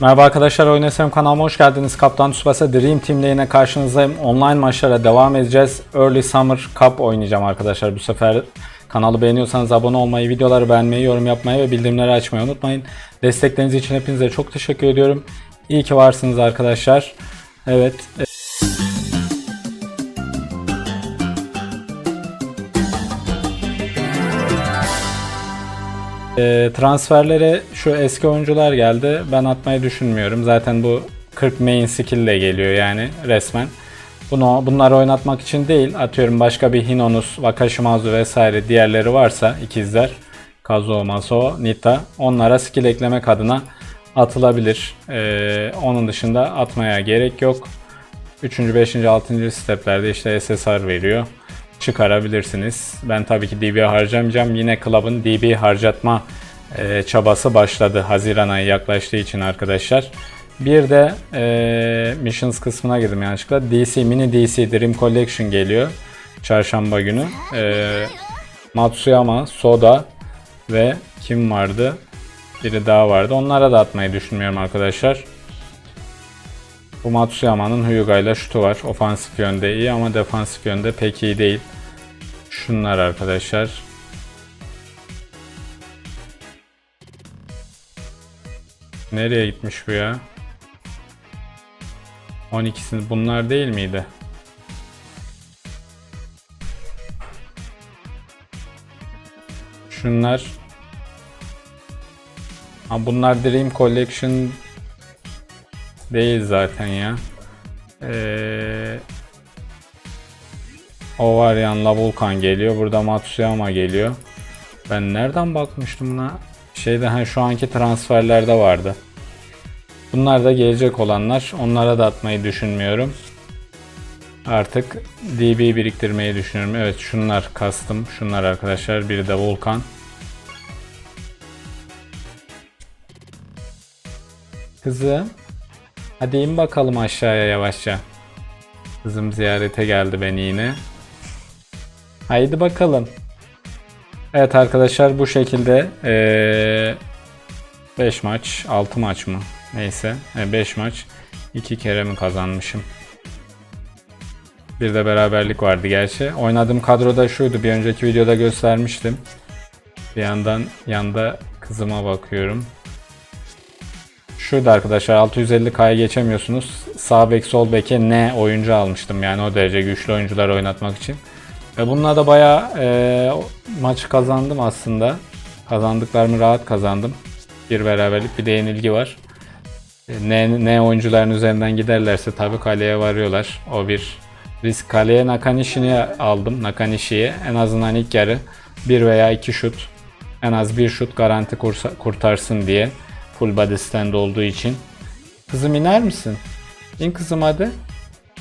Merhaba arkadaşlar Oynasam kanalıma hoş geldiniz. Kaptan Tsubasa Dream Team ile yine karşınızdayım. Online maçlara devam edeceğiz. Early Summer Cup oynayacağım arkadaşlar. Bu sefer kanalı beğeniyorsanız abone olmayı, videoları beğenmeyi, yorum yapmayı ve bildirimleri açmayı unutmayın. Destekleriniz için hepinize çok teşekkür ediyorum. İyi ki varsınız arkadaşlar. Evet. E, transferlere şu eski oyuncular geldi. Ben atmayı düşünmüyorum. Zaten bu 40 main skill ile geliyor yani resmen. Bunu bunları oynatmak için değil. Atıyorum başka bir Hinonus, Wakashimazu vesaire diğerleri varsa ikizler. Kazuo, Masao, Nita. Onlara skill eklemek adına atılabilir. E, onun dışında atmaya gerek yok. 3. 5. 6. steplerde işte SSR veriyor. Çıkarabilirsiniz. Ben tabii ki DB harcamayacağım. Yine Club'ın DB harcatma e, çabası başladı. Haziran ayı yaklaştığı için arkadaşlar. Bir de e, Missions kısmına girdim yanlışlıkla. DC, Mini DC Dream Collection geliyor. Çarşamba günü. E, Matsuyama, Soda ve kim vardı? Biri daha vardı. Onlara da atmayı düşünmüyorum arkadaşlar. Bu Matsuyama'nın Hyuga ile şutu var. Ofansif yönde iyi ama defansif yönde pek iyi değil. Şunlar arkadaşlar. Nereye gitmiş bu ya? 12'sini bunlar değil miydi? Şunlar Ha bunlar Dream Collection değil zaten ya. Ee, o var yanla Vulkan geliyor. Burada Matsuyama geliyor. Ben nereden bakmıştım buna? Şeyde ha şu anki transferlerde vardı. Bunlar da gelecek olanlar. Onlara da atmayı düşünmüyorum. Artık DB biriktirmeyi düşünüyorum. Evet şunlar kastım. Şunlar arkadaşlar. Biri de Vulkan. Kızım. Hadi in bakalım aşağıya yavaşça. Kızım ziyarete geldi beni yine. Haydi bakalım. Evet arkadaşlar bu şekilde 5 maç 6 maç mı? Neyse 5 maç 2 kere mi kazanmışım? Bir de beraberlik vardı gerçi. Oynadığım kadroda şuydu bir önceki videoda göstermiştim. Bir yandan yanda kızıma bakıyorum. Şurada arkadaşlar 650K'ya geçemiyorsunuz. Sağ bek sol beke ne oyuncu almıştım yani o derece güçlü oyuncular oynatmak için. Ve bununla da bayağı e, maç kazandım aslında. Kazandıklarımı rahat kazandım. Bir beraberlik bir de yenilgi var. E, Ne, ne oyuncuların üzerinden giderlerse tabii kaleye varıyorlar. O bir risk. Kaleye Nakanishi'ni aldım. Nakanishi'ye en azından ilk yarı bir veya iki şut en az bir şut garanti kursa- kurtarsın diye. Full body stand olduğu için. Kızım iner misin? İn kızım hadi.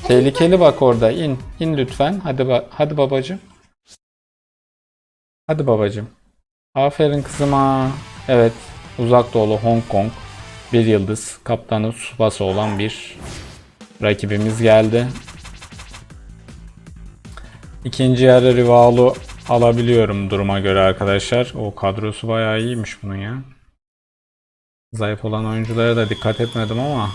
Tehlikeli bak orada. İn. İn lütfen. Hadi ba- hadi babacım. Hadi babacım. Aferin kızıma. Evet. Uzak Doğulu Hong Kong. Bir yıldız. Kaptanı Tsubasa olan bir rakibimiz geldi. İkinci yarı Rivalu alabiliyorum duruma göre arkadaşlar. O kadrosu bayağı iyiymiş bunun ya. Zayıf olan oyunculara da dikkat etmedim ama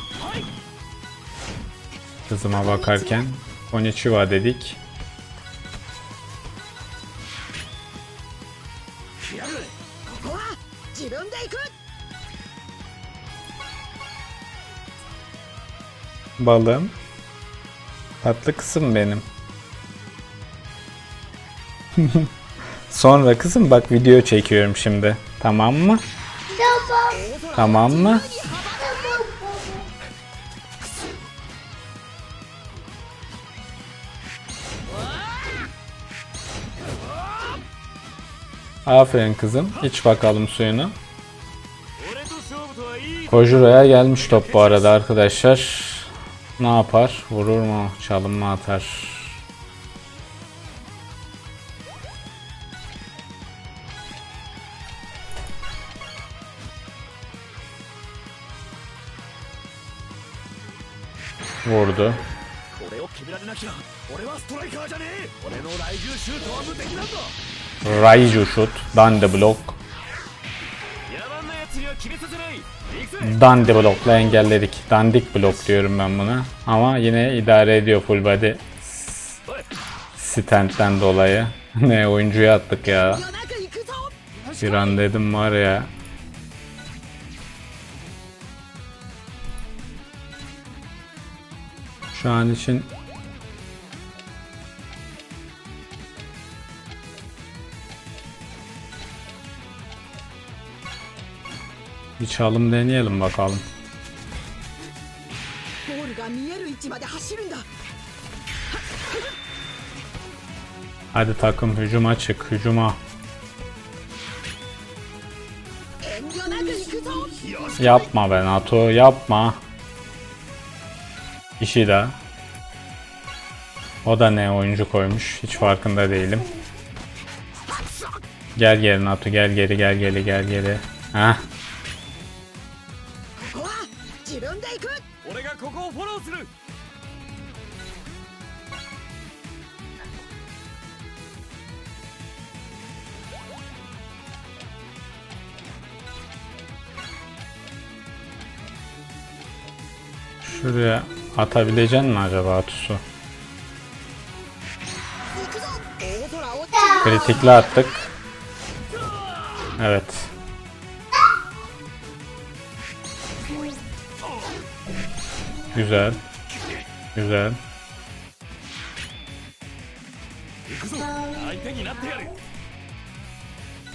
kızıma bakarken Konnichiwa dedik. Balım. Tatlı kızım benim. Sonra kızım bak video çekiyorum şimdi. Tamam mı? Tamam mı? Aferin kızım. İç bakalım suyunu. Kojuro'ya gelmiş top bu arada arkadaşlar. Ne yapar? Vurur mu? Çalım mı atar? Vurdu. Raiju Shoot, Dande Block. Dande Block'la engelledik. Dandik Block diyorum ben buna. Ama yine idare ediyor full body stand'den dolayı. ne oyuncuya attık ya. Bir an dedim var ya. Şu an için Bir çalım deneyelim bakalım. Hadi takım hücuma çık hücuma. Yapma be Nato yapma. İşi de. O da ne oyuncu koymuş hiç farkında değilim. Gel geri Nato gel geri gel geri gel geri. Heh ここをフォローする Şuraya atabilecek mi acaba Atusu? 行くぞ大空を散 Kritikli attık. Evet. Güzel. Güzel.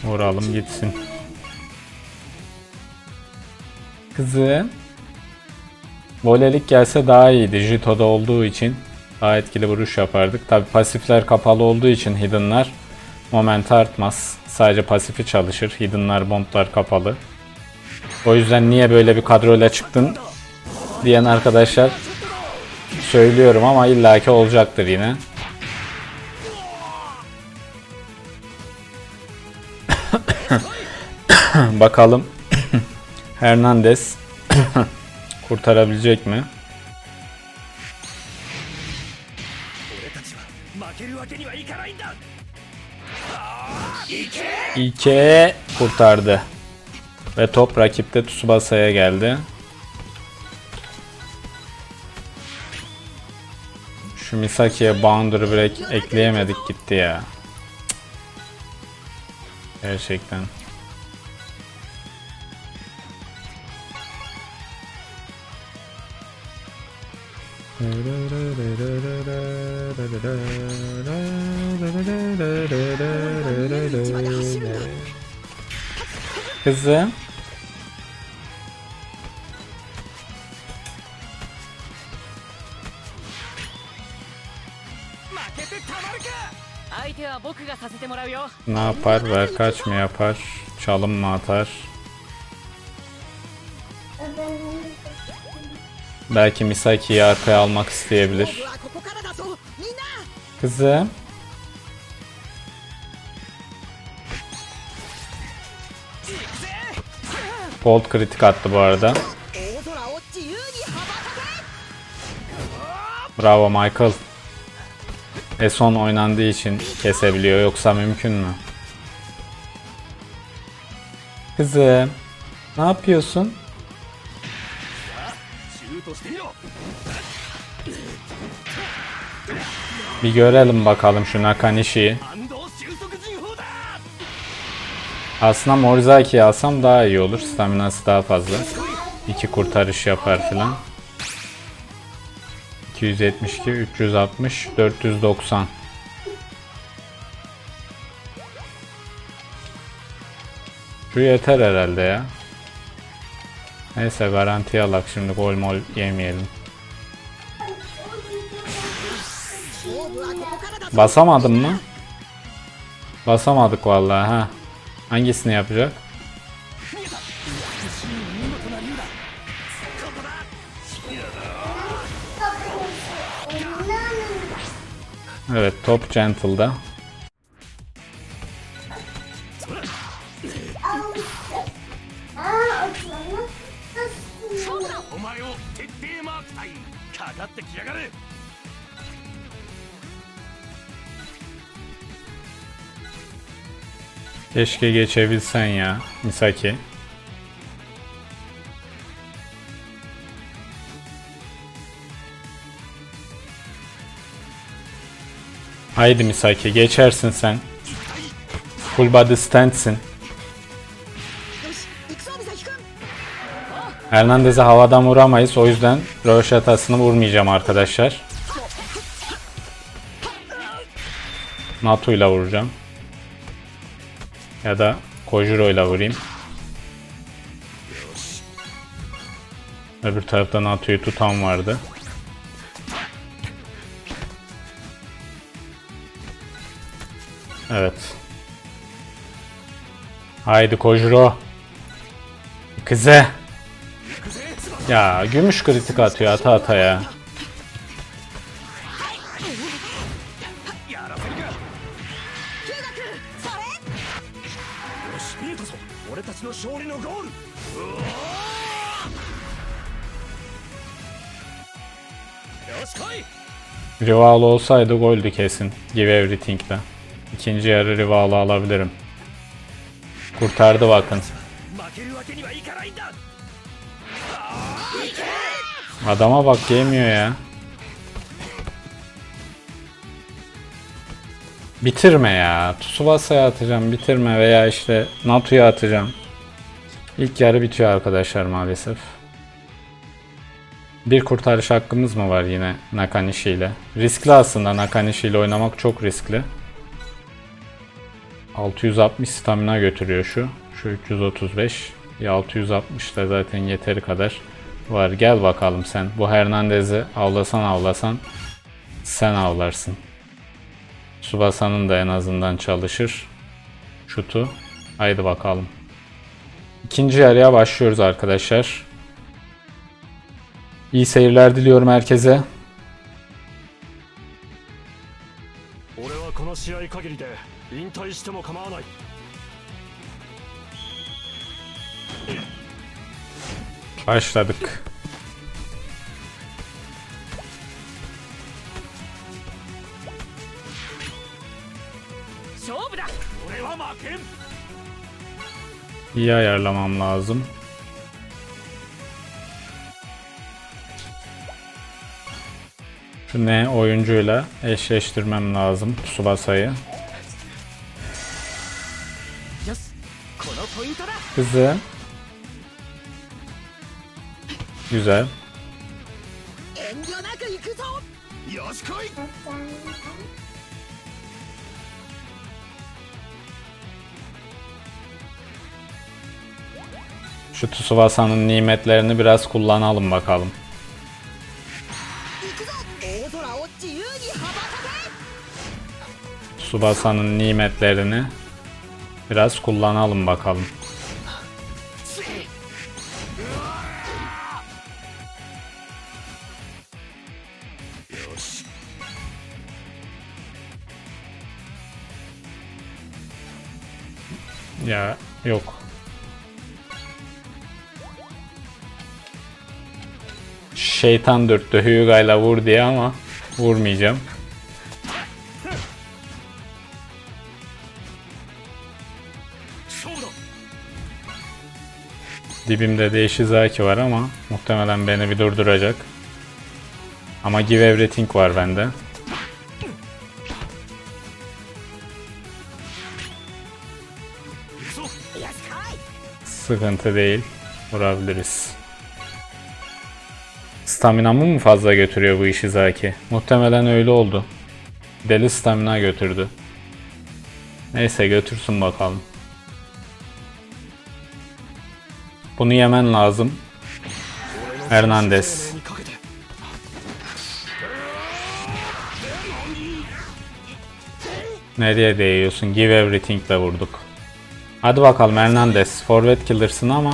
Vuralım gitsin. Kızı. Volelik gelse daha iyiydi. Jito'da olduğu için daha etkili vuruş yapardık. Tabi pasifler kapalı olduğu için Hidden'lar moment artmaz. Sadece pasifi çalışır. Hidden'lar bomblar kapalı. O yüzden niye böyle bir kadroyla çıktın diyen arkadaşlar söylüyorum ama illaki olacaktır yine. Bakalım Hernandez kurtarabilecek mi? İke kurtardı. Ve top rakipte Tsubasa'ya geldi. Şu Misaki'ye boundary break ekleyemedik gitti ya. Gerçekten. Kızım. Ne yapar? Ver kaç mı yapar? Çalım mı atar? Belki Misaki'yi arkaya almak isteyebilir. Kızım. Gold kritik attı bu arada. Bravo Michael. Eson oynandığı için kesebiliyor yoksa mümkün mü? Kızım ne yapıyorsun? Bir görelim bakalım şu Nakanishi'yi. Aslında Morizaki'yi alsam daha iyi olur. Staminası daha fazla. İki kurtarış yapar filan. 272, 360, 490. Şu yeter herhalde ya. Neyse garantiye alak şimdi gol mol yemeyelim. Basamadım mı? Basamadık vallahi ha. Hangisini yapacak? Evet top Gentle'da. Keşke geçebilsen ya Misaki. Haydi Misaki geçersin sen. Full body standsin. Hernandez'e havadan vuramayız. O yüzden röveşatasını vurmayacağım arkadaşlar. Nato ile vuracağım. Ya da Kojuro ile vurayım. Öbür tarafta Nato'yu tutan vardı. Evet. Haydi Kojiro. Kıze. Ya gümüş kritik atıyor ata ata ya. Rival olsaydı goldü kesin. Give everything'de. İkinci yarı rivalı alabilirim. Kurtardı bakın. Adama bak yemiyor ya. Bitirme ya. Tsubasa'ya atacağım bitirme veya işte Natu'ya atacağım. İlk yarı bitiyor arkadaşlar maalesef. Bir kurtarış hakkımız mı var yine Nakanishi ile? Riskli aslında Nakanishi ile oynamak çok riskli. 660 stamina götürüyor şu. Şu 335. Ya 660 da zaten yeteri kadar var. Gel bakalım sen. Bu Hernandez'i avlasan avlasan sen avlarsın. Subasa'nın da en azından çalışır. Şutu. Haydi bakalım. İkinci yarıya başlıyoruz arkadaşlar. İyi seyirler diliyorum herkese. 俺はこの試合限りで 引退しても構わない Başladık. 勝負だ俺は負けん İyi ayarlamam lazım. Şu ne oyuncuyla eşleştirmem lazım Tsubasa'yı. Hızı. Güzel. Şu Tsubasa'nın nimetlerini biraz kullanalım bakalım. Tsubasa'nın nimetlerini biraz kullanalım bakalım. Yok. Şeytan dürttü Hyuga'yla vur diye ama vurmayacağım. Dibimde de Ishizaki var ama muhtemelen beni bir durduracak. Ama Give Everything var bende. Sıkıntı değil. Vurabiliriz. Staminamı mı fazla götürüyor bu işi Zaki? Muhtemelen öyle oldu. Deli stamina götürdü. Neyse götürsün bakalım. Bunu yemen lazım. Hernandez. Nereye değiyorsun? Give everything'le vurduk. Hadi bakalım Hernandez. Forvet killer'sın ama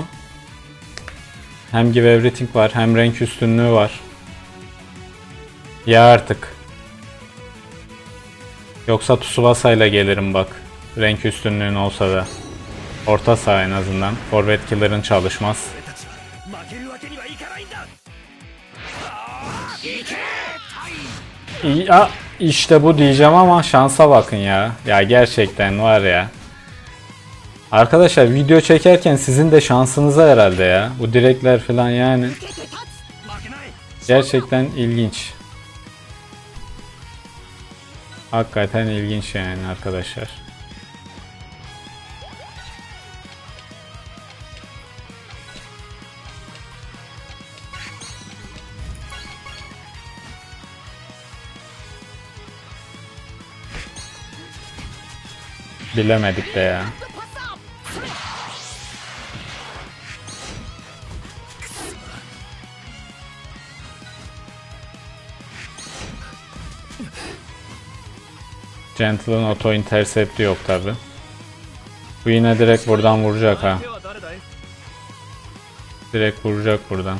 hem give everything var hem renk üstünlüğü var. Ya artık. Yoksa Tsubasa ile gelirim bak. Renk üstünlüğün olsa da. Orta saha en azından. Forvet killer'ın çalışmaz. Ya işte bu diyeceğim ama şansa bakın ya. Ya gerçekten var ya. Arkadaşlar video çekerken sizin de şansınıza herhalde ya. Bu direkler falan yani. Gerçekten ilginç. Hakikaten ilginç yani arkadaşlar. Bilemedik de ya. Gentle'ın auto intercept'i yok tabi. Bu yine direkt buradan vuracak ha. Direkt vuracak buradan.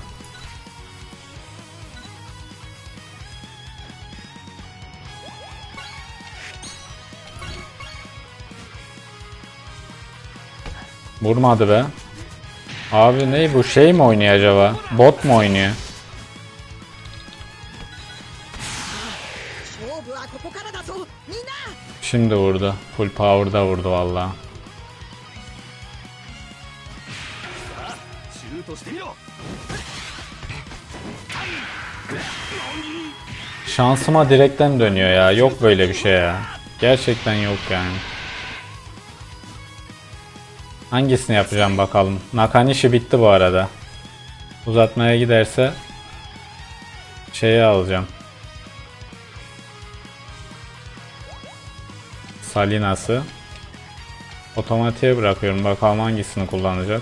Vurmadı be. Abi ne bu şey mi oynuyor acaba? Bot mu oynuyor? Şimdi vurdu. Full power'da vurdu valla. Şansıma direkten dönüyor ya. Yok böyle bir şey ya. Gerçekten yok yani. Hangisini yapacağım bakalım. Nakanishi bitti bu arada. Uzatmaya giderse şeyi alacağım. Salinas'ı otomatiğe bırakıyorum. Bakalım hangisini kullanacak.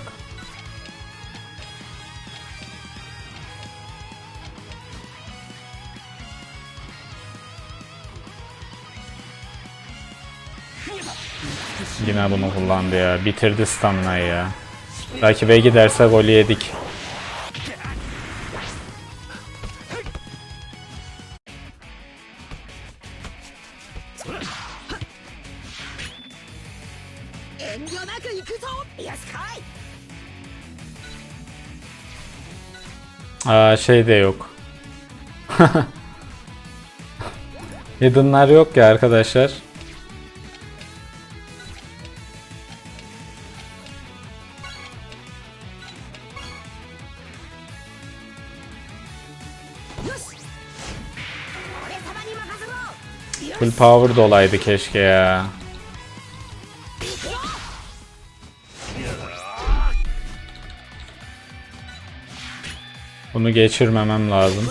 Yine bunu kullandı ya. Bitirdi stamina'yı ya. Rakibe giderse golü yedik.! 遠慮なく行くぞよしかい Aa şey de yok. Hidden'lar yok ya arkadaşlar. Full power da olaydı keşke ya. Bunu geçirmemem lazım.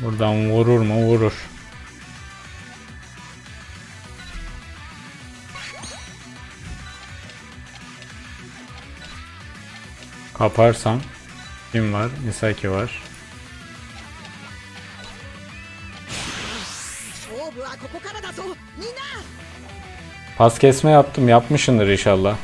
Buradan vurur mu? Vurur. Kaparsam kim var? Misaki var. Pas kesme yaptım. Yapmışındır inşallah.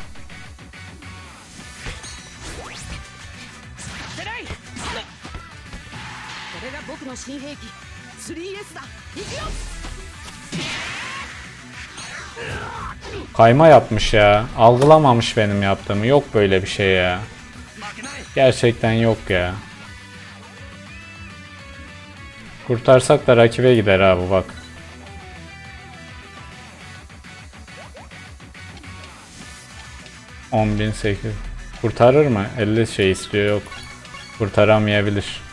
Kayma yapmış ya. Algılamamış benim yaptığımı. Yok böyle bir şey ya. Gerçekten yok ya. Kurtarsak da rakibe gider abi bak. On bin sekiz. Kurtarır mı? 50 şey istiyor yok. Kurtaramayabilir.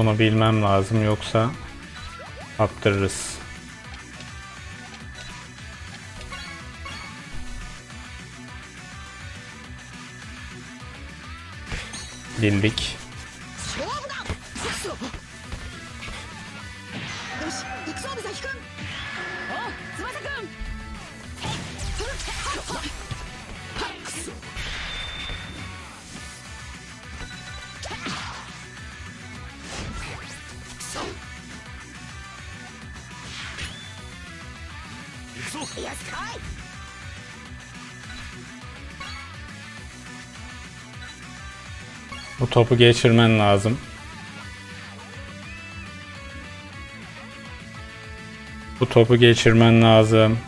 Bunu bilmem lazım yoksa kaptırırız. Bildik. Bu topu geçirmen lazım. Bu topu geçirmen lazım.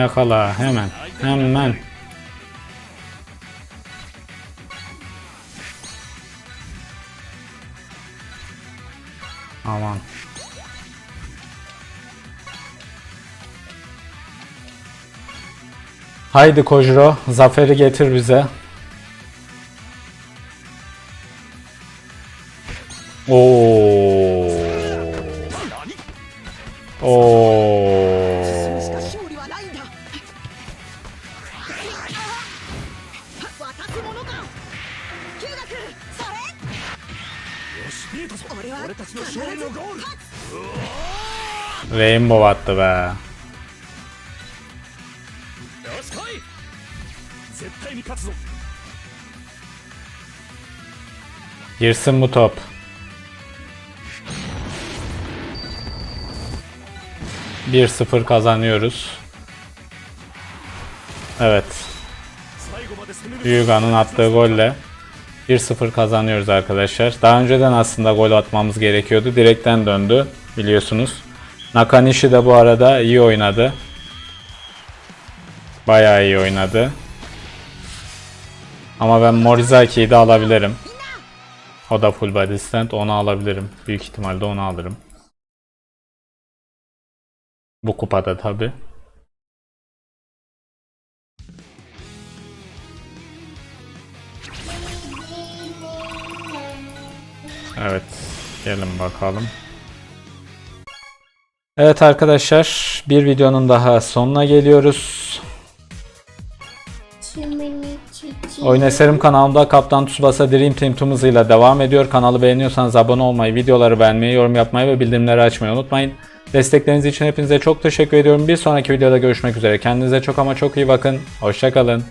Yakala hemen. Hemen. Aman. Haydi Kojiro, zaferi getir bize. combo attı be. Girsin bu top. Bir sıfır kazanıyoruz. Evet. Yuga'nın attığı golle 1-0 kazanıyoruz arkadaşlar. Daha önceden aslında gol atmamız gerekiyordu. Direkten döndü biliyorsunuz. Nakanishi de bu arada iyi oynadı. Bayağı iyi oynadı. Ama ben Morizaki'yi de alabilirim. O da full body stand. Onu alabilirim. Büyük ihtimalle onu alırım. Bu kupada tabi. Evet. Gelin bakalım. Evet arkadaşlar. Bir videonun daha sonuna geliyoruz. Oyun Eserim kanalımda Kaptan Tsubasa Dream Team tüm hızıyla devam ediyor. Kanalı beğeniyorsanız abone olmayı, videoları beğenmeyi, yorum yapmayı ve bildirimleri açmayı unutmayın. Destekleriniz için hepinize çok teşekkür ediyorum. Bir sonraki videoda görüşmek üzere. Kendinize çok ama çok iyi bakın. Hoşçakalın.